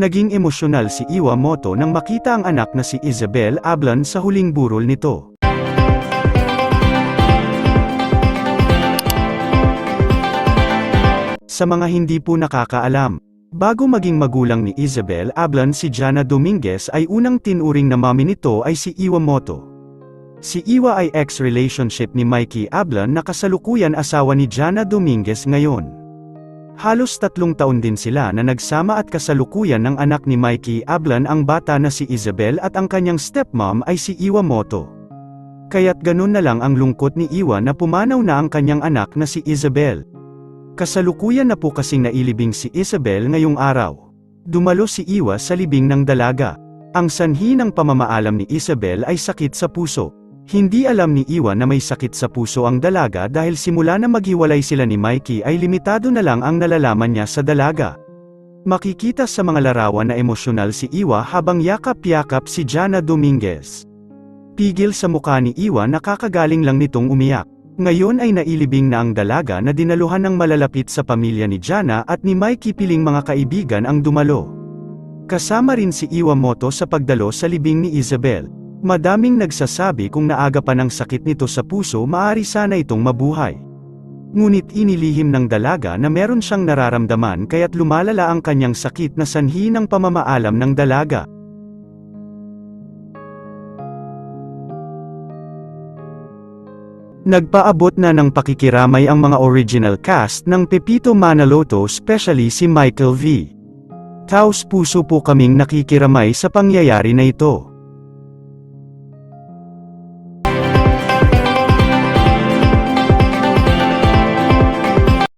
Naging emosyonal si Iwamoto nang makita ang anak na si Isabel Ablan sa huling burol nito. Sa mga hindi po nakakaalam, bago maging magulang ni Isabel Ablan si Jana Dominguez ay unang tinuring na mami nito ay si Iwamoto. Si Iwa ay ex-relationship ni Mikey Ablan na kasalukuyan asawa ni Jana Dominguez ngayon. Halos tatlong taon din sila na nagsama at kasalukuyan ng anak ni Mikey Ablan ang bata na si Isabel at ang kanyang stepmom ay si Iwamoto. Kaya't ganun na lang ang lungkot ni Iwa na pumanaw na ang kanyang anak na si Isabel. Kasalukuyan na po kasing nailibing si Isabel ngayong araw. Dumalo si Iwa sa libing ng dalaga. Ang sanhi ng pamamaalam ni Isabel ay sakit sa puso. Hindi alam ni Iwa na may sakit sa puso ang dalaga dahil simula na maghiwalay sila ni Mikey ay limitado na lang ang nalalaman niya sa dalaga. Makikita sa mga larawan na emosyonal si Iwa habang yakap-yakap si Jana Dominguez. Pigil sa mukha ni Iwa na kakagaling lang nitong umiyak. Ngayon ay nailibing na ang dalaga na dinaluhan ng malalapit sa pamilya ni Jana at ni Mikey piling mga kaibigan ang dumalo. Kasama rin si Iwamoto sa pagdalo sa libing ni Isabel. Madaming nagsasabi kung naaga pa ng sakit nito sa puso maari sana itong mabuhay. Ngunit inilihim ng dalaga na meron siyang nararamdaman kaya't lumalala ang kanyang sakit na sanhi ng pamamaalam ng dalaga. Nagpaabot na ng pakikiramay ang mga original cast ng Pepito Manaloto especially si Michael V. Taos puso po kaming nakikiramay sa pangyayari na ito.